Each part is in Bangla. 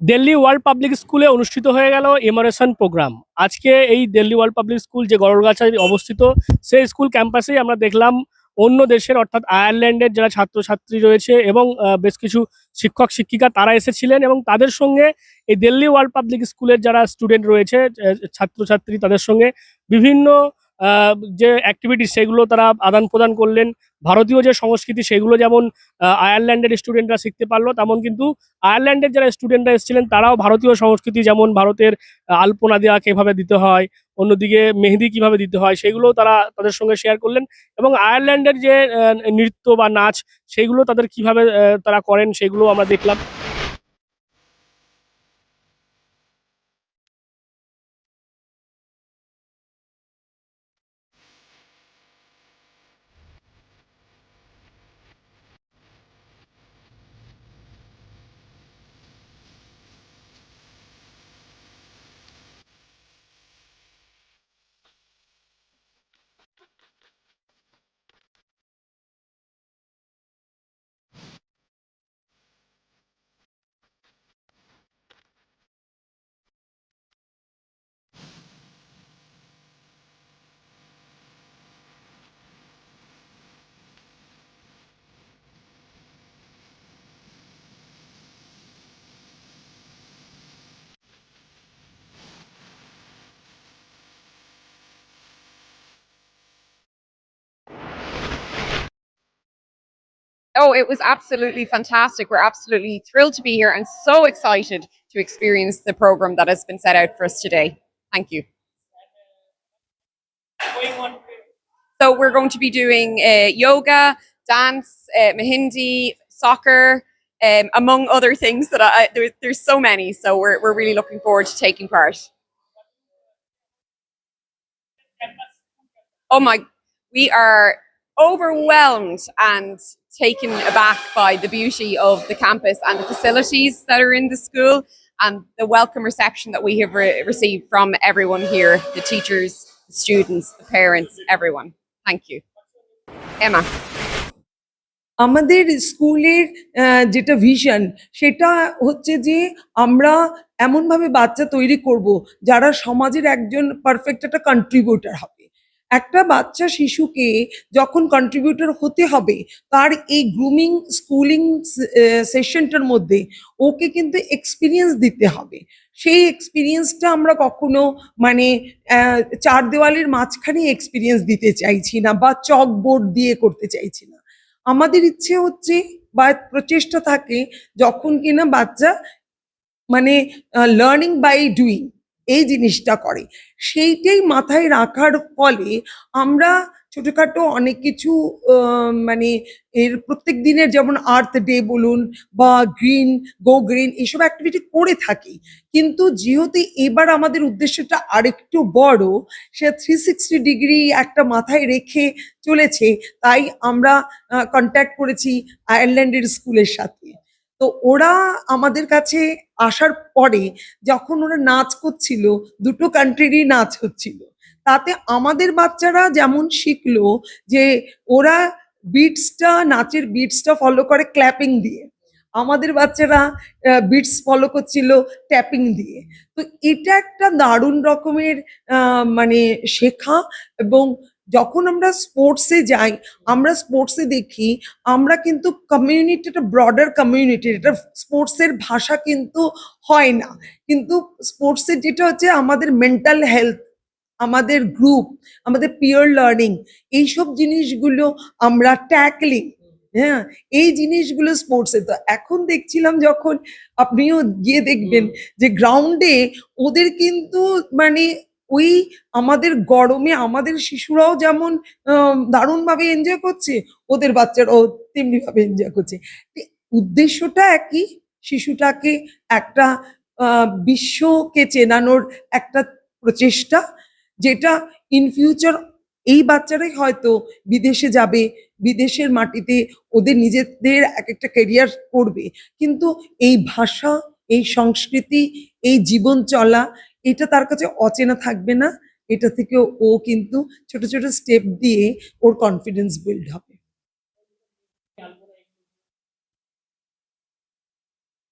দিল্লি ওয়ার্ল্ড পাবলিক স্কুলে অনুষ্ঠিত হয়ে গেল ইমারেশন প্রোগ্রাম। আজকে এই দিল্লি ওয়ার্ল্ড পাবলিক স্কুল যে গড়গাছায় অবস্থিত, সেই স্কুল ক্যাম্পাসেই আমরা দেখলাম অন্য দেশের অর্থাৎ আয়ারল্যান্ডের যারা ছাত্রছাত্রী রয়েছে এবং বেশ কিছু শিক্ষক, শিক্ষিকা তারা এসেছিলেন এবং তাদের সঙ্গে এই দিল্লি ওয়ার্ল্ড পাবলিক স্কুলের যারা স্টুডেন্ট রয়েছে ছাত্রছাত্রী তাদের সঙ্গে বিভিন্ন যে অ্যাক্টিভিটি সেগুলো তারা আদান প্রদান করলেন। ভারতীয় যে সংস্কৃতি সেগুলো যেমন আয়ারল্যান্ডের স্টুডেন্টরা শিখতে পারল, তেমন কিন্তু আয়ারল্যান্ডের যারা স্টুডেন্টরা এসেছিলেন, তারাও ভারতীয় সংস্কৃতি যেমন ভারতের আলপনা দেওয়া কীভাবে দিতে হয়, অন্যদিকে মেহেদি কীভাবে দিতে হয় সেগুলো তারা তাদের সঙ্গে শেয়ার করলেন এবং আয়ারল্যান্ডের যে নৃত্য বা নাচ, সেগুলো তাদের কীভাবে তারা করেন সেগুলো আমরা দেখলাম। Oh, it was absolutely fantastic. We're absolutely thrilled to be here and so excited to experience the program that has been set out for us today. Thank you. So we're going to be doing uh, yoga, dance, uh, Mahindi, soccer, um, among other things that I, there, there's so many. So we're, we're really looking forward to taking part. Oh my, we are overwhelmed and taken aback by the beauty of the campus and the facilities that are in the school and the welcome reception that we have re- received from everyone here the teachers, the students, the parents, everyone. Thank you. Emma. আমাদের স্কুলের আহ, যেটা ভিশন সেটা হচ্ছে যে আমরা এমনভাবে বাচ্চা তৈরি করব যারা সমাজের একজন পারফেক্ট একটা কন্ট্রিবিউটর হবে একটা বাচ্চা শিশুকে যখন কন্ট্রিবিউটর হতে হবে, তার এই গ্রুমিং স্কুলিং সেশনটার মধ্যে ওকে কিন্তু এক্সপিরিয়েন্স দিতে হবে। সেই এক্সপিরিয়েন্সটা আমরা কখনো মানে চার দেওয়ালের মাঝখানে এক্সপিরিয়েন্স দিতে চাইছি না বা চক বোর্ড দিয়ে করতে চাইছি না। আমাদের ইচ্ছে হচ্ছে বা প্রচেষ্টা থাকে যখন কিনা বাচ্চা মানে লার্নিং বাই ডুইং এই জিনিসটা করে। সেইটাই মাথায় রাখার ফলে আমরা ছোটখাটো অনেক কিছু মানে এর প্রত্যেক দিনের যেমন আর্থ ডে বলুন বা গ্রিন গো গ্রিন এইসব অ্যাক্টিভিটি করে থাকি। কিন্তু যেহেতু এবার আমাদের উদ্দেশ্যটা আরেকটু বড়, সে থ্রি সিক্সটি ডিগ্রি একটা মাথায় রেখে চলেছে, তাই আমরা কন্ট্যাক্ট করেছি আয়ারল্যান্ডের স্কুলের সাথে। তো ওরা আমাদের কাছে আসার পরে যখন ওরা নাচ করছিল, দুটো কান্ট্রিরই নাচ হচ্ছিল, তাতে আমাদের বাচ্চারা যেমন শিখলো যে ওরা বিটসটা নাচের বিটসটা ফলো করে ক্ল্যাপিং দিয়ে। আমাদের বাচ্চারা বিটস ফলো করছিল ট্যাপিং দিয়ে। তো এটা একটা দারুণ রকমের মানে শেখা এবং যখন আমরা স্পোর্টসে যাই আমরা স্পোর্টসে দেখি আমরা কিন্তু কমিউনিটি একটা ব্রডার কমিউনিটি এটা স্পোর্টসের ভাষা কিন্তু হয় না। কিন্তু স্পোর্টসের যেটা হচ্ছে আমাদের মেন্টাল হেলথ আমাদের গ্রুপ আমাদের পিয়ার লার্নিং এইসব জিনিসগুলো আমরা ট্যাকলিং হ্যাঁ? এই জিনিসগুলো স্পোর্টসে তো এখন দেখছিলাম যখন আপনিও গিয়ে দেখবেন যে গ্রাউন্ডে ওদের কিন্তু মানে ওই আমাদের গরমে আমাদের শিশুরাও যেমন দারুণভাবে এনজয় করছে, ওদের বাচ্চারাও তেমনি ভাবে এনজয় করছে উদ্দেশ্যটা একই, শিশুটাকে একটা বিশ্বকে চেনানোর একটা প্রচেষ্টা, যেটা ইন ফিউচার এই বাচ্চারাই হয়তো বিদেশে যাবে, বিদেশের মাটিতে ওদের নিজেদের এক একটা ক্যারিয়ার করবে। কিন্তু এই ভাষা, এই সংস্কৃতি, এই জীবন চলা এটা তার কাছে অচেনা থাকবে না, এটা থেকে ও কিন্তু ছোট ছোট স্টেপ দিয়ে ওর কনফিডেন্স বিল্ড হবে।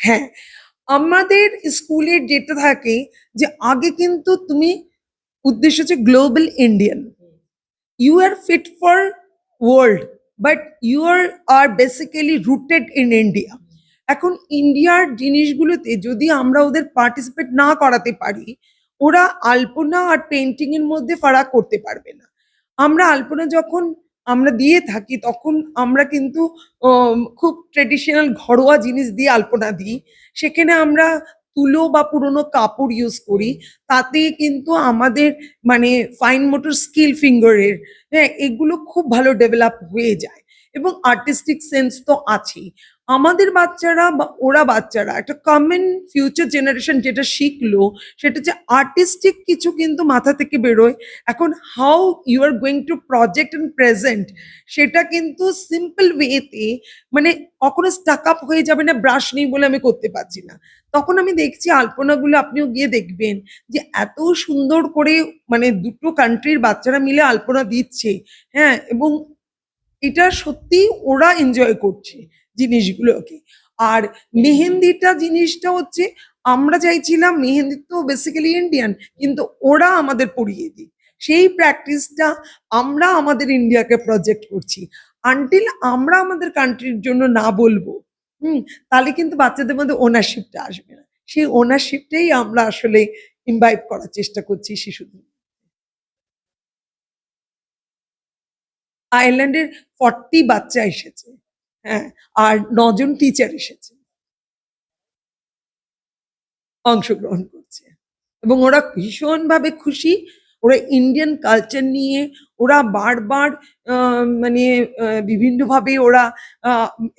হ্যাঁ আমাদের স্কুলের যেটা থাকে যে আগে কিন্তু তুমি উদ্দেশ্য হচ্ছে global Indian you are fit for world but you are are basically rooted in India এখন ইন্ডিয়ার জিনিসগুলোতে যদি আমরা ওদের পার্টিসিপেট না করাতে পারি, ওরা আলপনা আর পেন্টিং এর মধ্যে ফারাক করতে পারবে না। আমরা আলপনা যখন আমরা দিয়ে থাকি, তখন আমরা কিন্তু খুব ট্রেডিশনাল ঘরোয়া জিনিস দিয়ে আলপনা দিই। সেখানে আমরা তুলো বা পুরোনো কাপড় ইউজ করি। তাতে কিন্তু আমাদের মানে ফাইন মোটর স্কিল ফিঙ্গারের হ্যাঁ এগুলো খুব ভালো ডেভেলপ হয়ে যায়। এবং আর্টিস্টিক সেন্স তো আছেই। আমাদের বাচ্চারা বা ওরা বাচ্চারা একটা কমন ফিউচার জেনারেশন যেটা শিখলো, সেটা হচ্ছে আর্টিস্টিক কিছু কিন্তু মাথা থেকে বেরোয়। এখন how you are going to project and present সেটা কিন্তু সিম্পল ওয়েতে মানে কখনো স্টাক আপ হয়ে যাবে না ব্রাশ নেই বলে আমি করতে পারছি না। তখন আমি দেখছি আলপনাগুলো আপনিও গিয়ে দেখবেন যে এত সুন্দর করে মানে দুটো কান্ট্রির বাচ্চারা মিলে আলপনা দিচ্ছে। হ্যাঁ এবং এটা সত্যি ওরা এনজয় করছে। জিনিসগুলোকে আর মেহেন্দিটা জিনিসটা হচ্ছে, আমরা চাইছিলাম মেহেন্দি তো বেসিক্যালি ইন্ডিয়ান কিন্তু ওরা আমাদের পড়িয়ে দিক। সেই প্র্যাকটিসটা আমরা আমাদের ইন্ডিয়াকে প্রজেক্ট করছি। আনটিল আমরা আমাদের কান্ট্রির জন্য না বলব, হুম? তাহলে কিন্তু বাচ্চাদের মধ্যে ওনারশিপটা আসবে না। সেই ওনারশিপটাই আমরা আসলে ইনভাইট করার চেষ্টা করছি শিশুদের আয়ারল্যান্ডের ফর্টি বাচ্চা এসেছে। হ্যাঁ আর নজন টিচার এসেছে। অংশগ্রহণ করছে। এবং ওরা ভীষণভাবে খুশি। ওরা ইন্ডিয়ান কালচার নিয়ে ওরা বারবার মানে বিভিন্নভাবে ওরা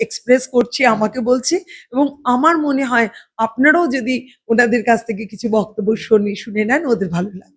এক্সপ্রেস করছে, আমাকে বলছে। এবং আমার মনে হয় আপনারাও যদি ওনাদের কাছ থেকে কিছু বক্তব্য শুনে শুনে নেন, ওদের ভালো লাগবে।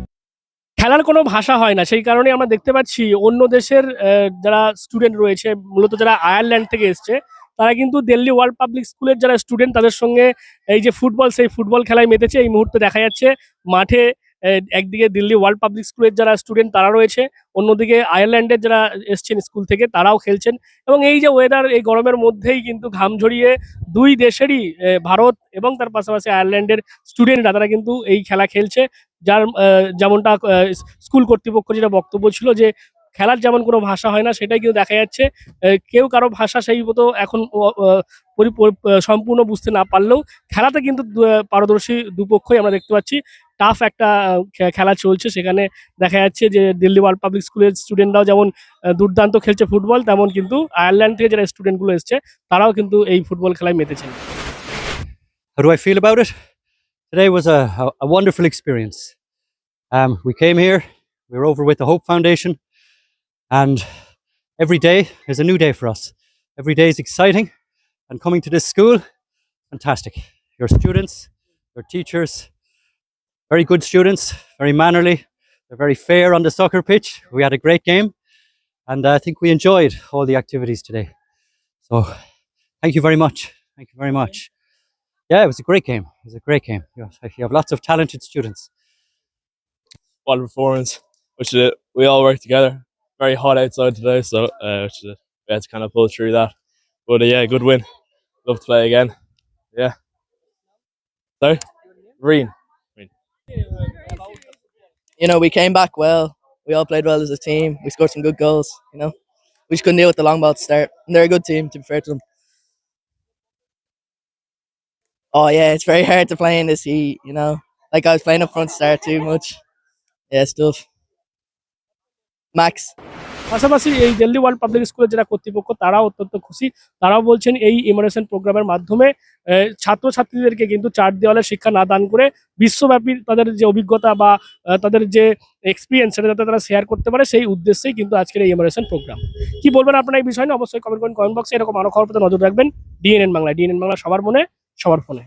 খেলার কোনো ভাষা হয় না, সেই কারণে আমরা দেখতে পাচ্ছি অন্য দেশের যারা স্টুডেন্ট রয়েছে, মূলত যারা আয়ারল্যান্ড থেকে এসছে, তারা কিন্তু দিল্লি ওয়ার্ল্ড পাবলিক স্কুলের যারা স্টুডেন্ট তাদের সঙ্গে এই যে ফুটবল সেই ফুটবল খেলায় মেতেছে। এই মুহূর্তে দেখা যাচ্ছে মাঠে একদিকে দিল্লি ওয়ার্ল্ড পাবলিক স্কুলের যারা স্টুডেন্ট তারা রয়েছে। অন্যদিকে আয়ারল্যান্ডের যারা এসছেন স্কুল থেকে, তারাও খেলছেন। এবং এই যে ওয়েদার এই গরমের মধ্যেই কিন্তু ঘাম ঝরিয়ে দুই দেশেরই ভারত এবং তার পাশাপাশি আয়ারল্যান্ডের স্টুডেন্টরা তারা কিন্তু এই খেলা খেলছে। যার যেমনটা স্কুল কর্তৃপক্ষ যেটা বক্তব্য ছিল যে খেলার যেমন কোনো ভাষা হয় না, সেটাই কিন্তু দেখা যাচ্ছে। কেউ কারও ভাষা সেই মতো এখন সম্পূর্ণ বুঝতে না পারলেও খেলাতে কিন্তু পারদর্শী দুপক্ষই আমরা দেখতে পাচ্ছি। টাফ একটা খেলা চলছে। সেখানে দেখা যাচ্ছে যে দিল্লি ওয়ার্ল্ড পাবলিক স্কুলের স্টুডেন্টরাও যেমন দুর্দান্ত খেলছে ফুটবল, তেমন কিন্তু আয়ারল্যান্ড থেকে যারা স্টুডেন্টগুলো এসছে, তারাও কিন্তু এই ফুটবল খেলায় মেতেছেন। Do I feel about it? Today was a, a, wonderful experience. Um, we came here, we were over with the Hope Foundation, and every day is a new day for us. Every day is exciting, and coming to this school, fantastic. Your students, your teachers, very good students, very mannerly, they're very fair on the soccer pitch. We had a great game, and I think we enjoyed all the activities today. So, thank you very much. Thank you very much. Yeah, it was a great game. It was a great game. You have, you have lots of talented students. what a performance. Which is it. We all worked together. Very hot outside today, so uh, which is it. we had to kind of pull through that. But uh, yeah, good win. Love to play again. Yeah. Sorry, Reen. you know, we came back well. We all played well as a team. We scored some good goals. You know, we just couldn't deal with the long ball to start. And they're a good team, to be fair to them. Oh yeah, it's very hard to play in this heat. You know, like I was playing up front start too much. Yeah, stuff. Max. পাশাপাশি এই দিল্লি ওয়ার্ল্ড পাবলিক স্কুলের যারা কর্তৃপক্ষ তারাও অত্যন্ত খুশি তারাও বলছেন এই ইমারেশন প্রোগ্রামের মাধ্যমে ছাত্রছাত্রীদেরকে কিন্তু চার দেওয়ালের শিক্ষা না দান করে বিশ্বব্যাপী তাদের যে অভিজ্ঞতা বা তাদের যে এক্সপিরিয়েন্স সেটা যাতে তারা শেয়ার করতে পারে সেই উদ্দেশ্যেই কিন্তু আজকের এই ইমারেশন প্রোগ্রাম কি বলবেন আপনারা এই বিষয় নিয়ে অবশ্যই কমেন্ট করেন কমেন্ট বক্সে এরকম আরও খবর নজর রাখবেন ডিএনএন বাংলা ডিএনএন বাংলা সবার মনে সবার ফলে